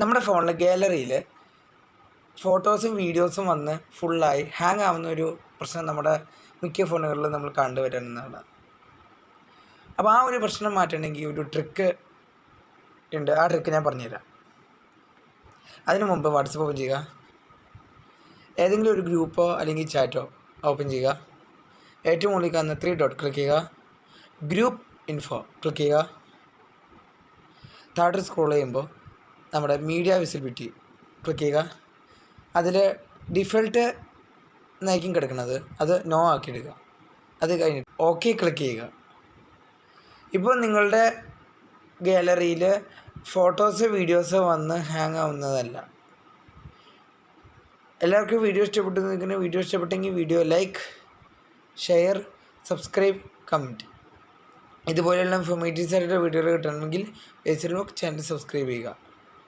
നമ്മുടെ ഫോണിൽ ഗാലറിയിൽ ഫോട്ടോസും വീഡിയോസും വന്ന് ഫുള്ളായി ഹാങ് ആവുന്ന ഒരു പ്രശ്നം നമ്മുടെ മിക്ക ഫോണുകളിലും നമ്മൾ കണ്ടുവരുന്നതാണ് അപ്പോൾ ആ ഒരു പ്രശ്നം മാറ്റണമെങ്കിൽ ഒരു ട്രിക്ക് ഉണ്ട്. ആ ട്രിക്ക് ഞാൻ പറഞ്ഞുതരാം. അതിനു മുമ്പ് വാട്സപ്പ് ഓപ്പൺ ചെയ്യുക. ഏതെങ്കിലും ഒരു ഗ്രൂപ്പോ അല്ലെങ്കിൽ ചാറ്റോ ഓപ്പൺ ചെയ്യുക. ഏറ്റവും മുകളിൽ കാണുന്ന ത്രീ ഡോട്ട് ക്ലിക്ക് ചെയ്യുക. ഗ്രൂപ്പ് ഇൻഫോ ക്ലിക്ക് ചെയ്യുക. താഴോട്ട് സ്ക്രോൾ ചെയ്യുമ്പോൾ നമ്മുടെ മീഡിയ വിസിബിലിറ്റി ക്ലിക്ക് ചെയ്യുക. അതിൽ ഡിഫോൾട്ട് നയിക്കും കിടക്കുന്നത് അത് നോ ആക്കി എടുക്കുക അത് കഴിഞ്ഞിട്ട് ഓക്കെ ക്ലിക്ക് ചെയ്യുക. ഇപ്പോൾ നിങ്ങളുടെ ഗാലറിയിൽ ഫോട്ടോസ് വീഡിയോസ് വന്ന് ഹാങ് ആവുന്നതല്ല. എല്ലാവർക്കും വീഡിയോ ഇഷ്ടപ്പെട്ടു നിൽക്കുന്ന വീഡിയോ ഇഷ്ടപ്പെട്ടെങ്കിൽ video like share subscribe comment ഇതുപോലെയുള്ള ഇൻഫോർമേറ്റീവ്സ് വീഡിയോകൾ കിട്ടണമെങ്കിൽ ഫേസ്ബുക്ക് ചാനൽ സബ്സ്ക്രൈബ് ചെയ്യുക.